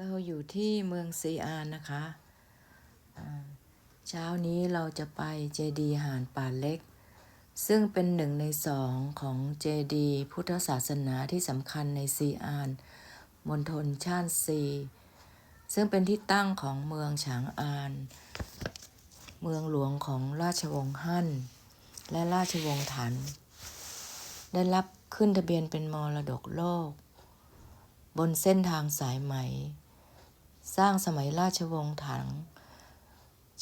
เราอยู่ที่เมืองซีอานนะคะเช้านี้เราจะไปเจดีหานป่าเล็ก ซึ่งเป็นหนึ่งในสองของเจดีพุทธศาสนาที่สำคัญในซีอานมณฑลชานซี ซึ่งเป็นที่ตั้งของเมืองฉางอาน เมืองหลวงของราชวงศ์ฮั่น และราชวงศ์ถัน ได้รับขึ้นทะเบียนเป็นมรดกโลก บนเส้นทางสายไหม สร้างสมัยราชวงศ์ถัง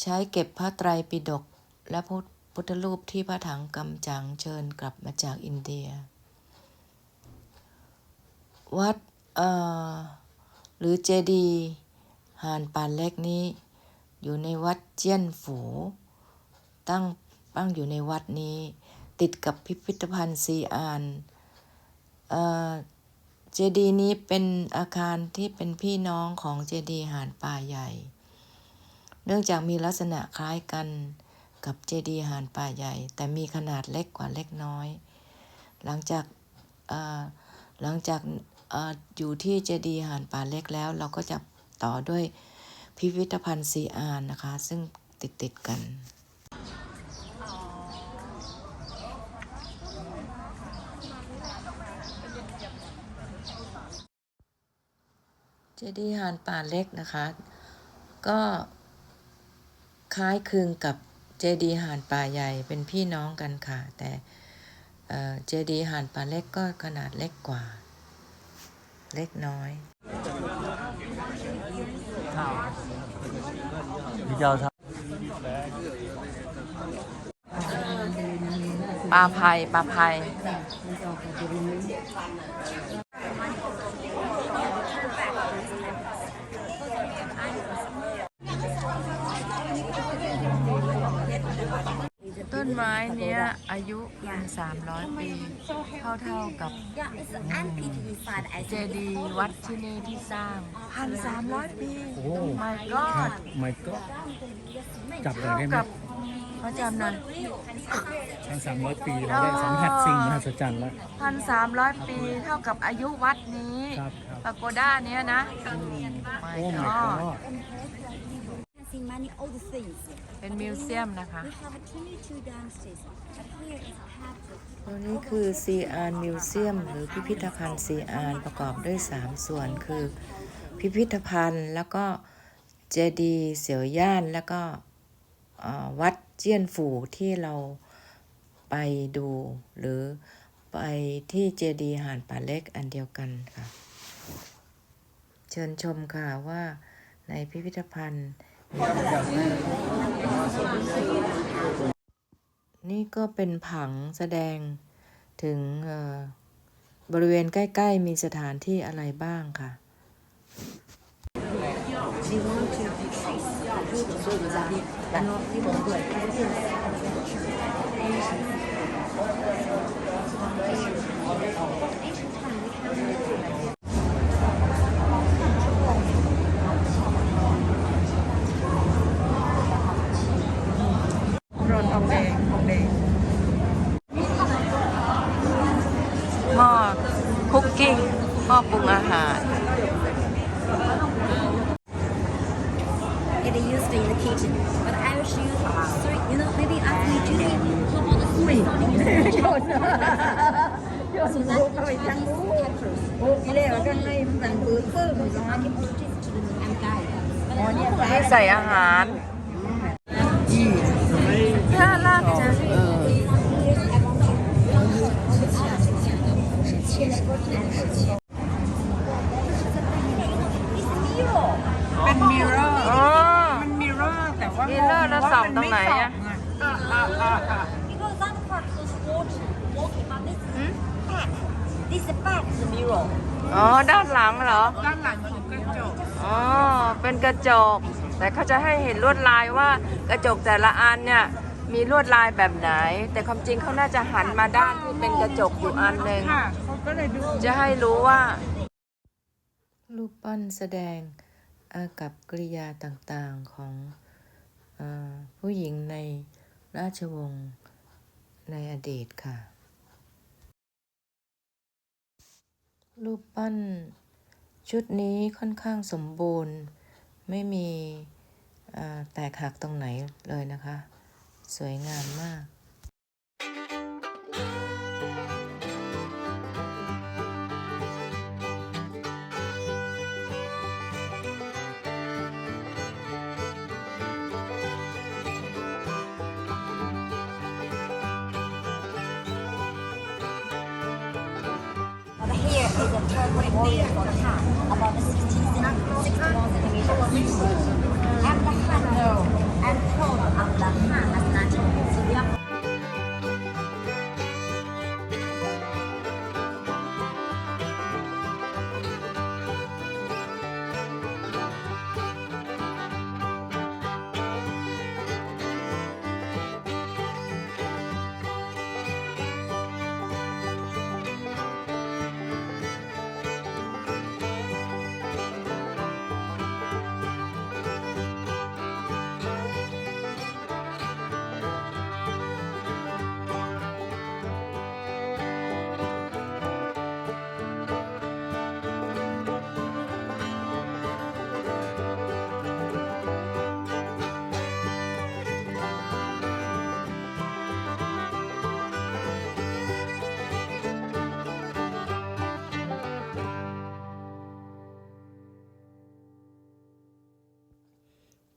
ใช้เก็บพระไตรปิฎกและพุทธพุทธรูปที่พระถังกำจังเชิญกลับมาจากอินเดีย วัดเอ่อหรือเจดีหานปานเล็กนี้ อยู่ในวัดเจียนฝู ตั้งตั้งอยู่ในวัดนี้ ติดกับพิพิธภัณฑ์ซีอาน เจดีย์นี้เป็นอาคารที่เป็นพี่น้องของเจดีย์หานป่าใหญ่ เนื่องจากมีลักษณะคล้ายกันกับเจดีย์หานป่าใหญ่ แต่มีขนาดเล็กกว่าเล็กน้อย หลังจากหลังจากออยู่ที่เจดีย์หานป่าเล็กแล้ว เราก็จะต่อด้วยพิพิธภัณฑ์ซีอานนะคะ ซึ่งติดติดกัน เจดีย์านป่าเล็กนะคะ ก็คล้ายคลึงกับเจดีย์านป่าใหญ่เป็นพี่น้องกันค่ะ แต่เจดีย์านป่าเล็กก็ขนาดเล็กกว่า เล็กน้อยปลาไผ่ปลาไผ่ ไม้เนี้ยอายุพันสามร้อยปีเท่าเท่าๆกับ Ja, it's amplified as เจดีย์วัดที่นี่ที่สร้างพันสามร้อยปี my god ไม่ก็จับเลยได้ไหมกับเขาจำหน่อยทั้งสามร้อยปีเราได้สัมผัสสิ่งมหัศจรรย์แล้วพันสามร้อยปีเท่ากับอายุวัดนี้ครับครับปาโกด้าเนี้ยนะโอ้ my my god god has seen many old things. เป็นมิวเซียมนะคะ We have 22 downstairs, but here is half ตัวนี้คือซีอานมิวเซียมหรือพิพิธภัณฑ์ซีอานประกอบด้วย 3 ส่วนคือ พิพิธภัณฑ์แล้วก็เจดีย์เสียวย่านแล้วก็เอ่อวัดเจียนฝูที่เราไปดู หรือไปที่เจดีย์หานป่าเล็กอันเดียวกันค่ะ เชิญชมค่ะว่าในพิพิธภัณฑ์ นี่ก็เป็นผังแสดงถึงบริเวณใกล้ ๆ มีสถานที่อะไรบ้างค่ะอนทองแดงทองแดงหม้อคุกกิ้งหม้อปรุงอาหาร It is used in the kitchen, but I will show you three. You know, maybe after you do it, how about the three? so that captures. ที่แรกก็ให้มันเปิดเพิ่ม So I can put it to the and guide. But I don't know นี่ ใส่อาหารน่ารักจังเออเป็นมิเรอร์อ๋อมันมิเรอร์แต่ว่ามิเรอร์แล้วส่องตรงไหนอะ Because that part is water, walking, but this is back. This is back is the mirror. อ๋อ ด้านหลังเหรอ ด้านหลังของกระจกอ๋อ เป็นกระจก แต่เขาจะให้เห็นลวดลายว่ากระจกแต่ละอันเนี่ยมีลวดลายแบบไหน แต่ความจริงเขาน่าจะหันมาด้านที่เป็นกระจกอยู่อันหนึ่งค่ะเขาก็เลยดูจะให้รู้ว่า รูปปั้นแสดงอากับกริยาต่างๆของอาผู้หญิงในราชวงศ์ในอดีตค่ะ รูปปั้น ชุดนี้ค่อนข้างสมบูรณ์ ไม่มีแตกหักตรงไหนเลยนะคะ สวยงามมาก And the handle and tone of the hat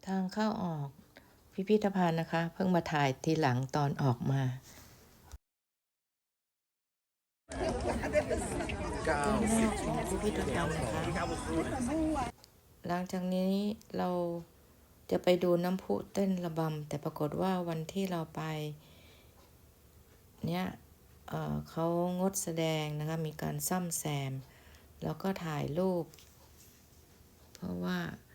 ทางเข้าออกพิพิธภัณฑ์นะคะ เพิ่งมาถ่ายทีหลังตอนออกมาพิพิธภัณฑ์นะคะหลังจากนี้เราจะไปดูน้ำพุเต้นระบำแต่ปรากฏว่าวันที่เราไป เนี่ยเอ่อเขางดแสดงนะคะ มีการซ่อมแซม แล้วก็ถ่ายรูป เพราะว่าเอ่อ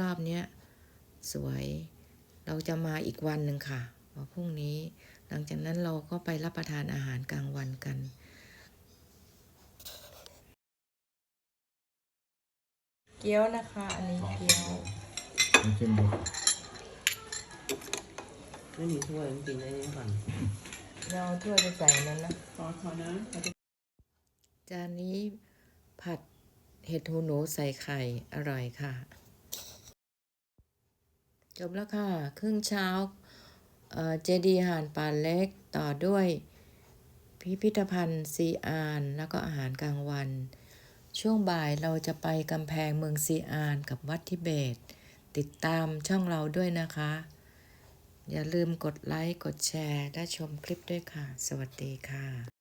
รอบๆเนี้ยสวย เราจะมาอีกวันหนึ่งค่ะวันพรุ่งนี้ หลังจากนั้นเราก็ไปรับประทานอาหารกลางวันกันเกี๊ยวนะคะ อันนี้เกี๊ยวมันเข้มดูไม่มีถ้วยจริงๆได้ยังก่อนเราเอาถ้วยไปใส่นั้นนะขอขอนะจานนี้ผัด เห็ดหูหนูใส่ไข่ อร่อยค่ะ จบแล้วค่ะ ครึ่งเช้าเจดีหานป่าเล็กต่อด้วยพิพิธภัณฑ์ซีอานแล้วก็อาหารกลางวัน ช่วงบ่ายเราจะไปกำแพงเมืองซีอานกับวัดทิเบต ติดตามช่องเราด้วยนะคะ อย่าลืมกดไลค์ กดแชร์ และชมคลิปด้วยค่ะ สวัสดีค่ะ